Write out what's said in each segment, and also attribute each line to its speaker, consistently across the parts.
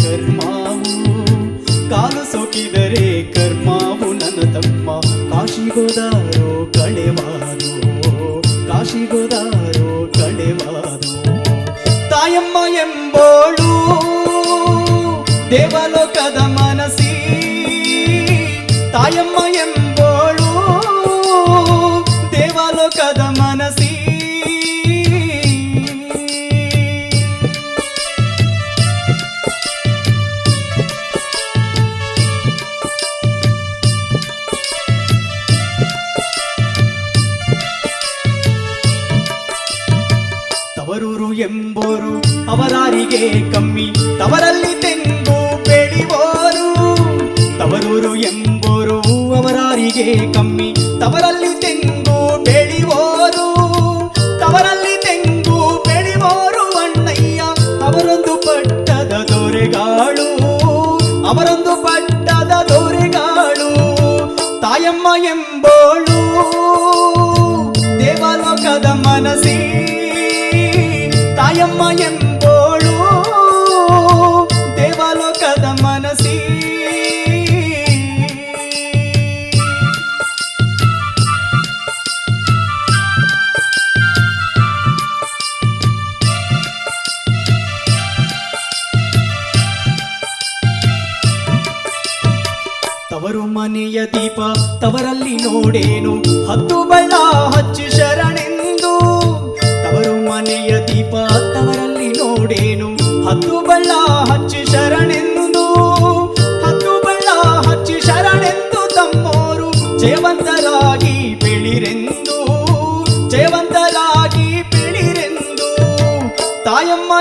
Speaker 1: ತಾಯಮ್ಮ ಎಂಬೋಳು ದೇವಲೋಕದ ಮನಸಿ ತಾಯಮ್ಮ ಎಂಬೋಳು ದೇವಲೋಕದ ಮನಸಿ ಕಾಲು ಸೋಕಿದರೆ ಕರ್ಮಾವು ಕಾಲು ಸೋಕಿದರೆ ಕರ್ಮಾವು ನನ್ನ ತಮ್ಮ ಕಾಶಿಗೋದಾರೋ ಕಳೆವಾದು ಕಾಶಿಗೋದಾರೋ ಕಳೆವಾದು ತಾಯಮ್ಮ ಎಂಬೋಳು ದೇವಲೋಕದ ಎಂಬೋರು ಅವರಾರಿಗೆ ಕಮ್ಮಿ. ತವರಲ್ಲಿ ತೆಂಗು ಬೆಳಿವರು ತವರೂರು ಎಂಬೋರು ಅವರಾರಿಗೆ ಕಮ್ಮಿ. ತವರಲ್ಲಿ ತೆಂಗು ಬೆಳಿಬೋರು ತವರಲ್ಲಿ ತೆಂಗು ಬೆಳಿಬೋರು ಅಣ್ಣಯ್ಯ. ಅವರೊಂದು ಪಟ್ಟದ ದೊರೆಗಾಳು. ಅವರೊಂದು ಪಟ್ಟದ ದೊರೆಗಾಳು. ತಾಯಮ್ಮ ಎಂಬೋಳು. ದೇವಲೋಕದ ಮನಸಿ ತಾಯಮ್ಮ ಎಂದೋಳು ದೇವಲೋಕದ ಮನಸಿ ತವರು ಮನೆಯ ದೀಪ ತವರಲ್ಲಿ ನೋಡೇನು? ಹತ್ತು ಬಳ್ಳ ಹಚ್ಚಿ ಶರಣೆಂದು. ತವರು ಮನೆಯ ದೀಪ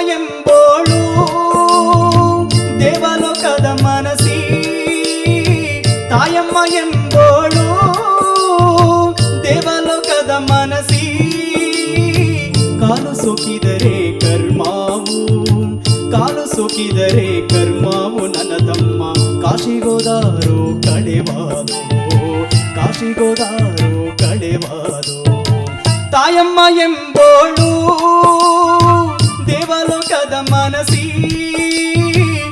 Speaker 1: ಎಂಬೋಳು ದೇವಲೋಕದ ಮನಸಿ ತಾಯಮ್ಮ ಎಂಬೋಳು ದೇವಲೋಕದ ಮನಸಿ ಕಾಲು ಸೋಕಿದರೆ ಕರ್ಮಾವು, ಕಾಲು ಸೋಕಿದರೆ ಕರ್ಮಾವು ನನ್ನ ತಮ್ಮ. ಕಾಶಿಗೋದಾರೋ ಕಳೆವಾದು ಕಾಶಿಗೋದಾರೋ ಕಡೆವಾದು. ತಾಯಮ್ಮ ಎಂಬೋಳು ದೇವಲೋಕದ ಮನಸಿ ತಾಯಮ್ಮ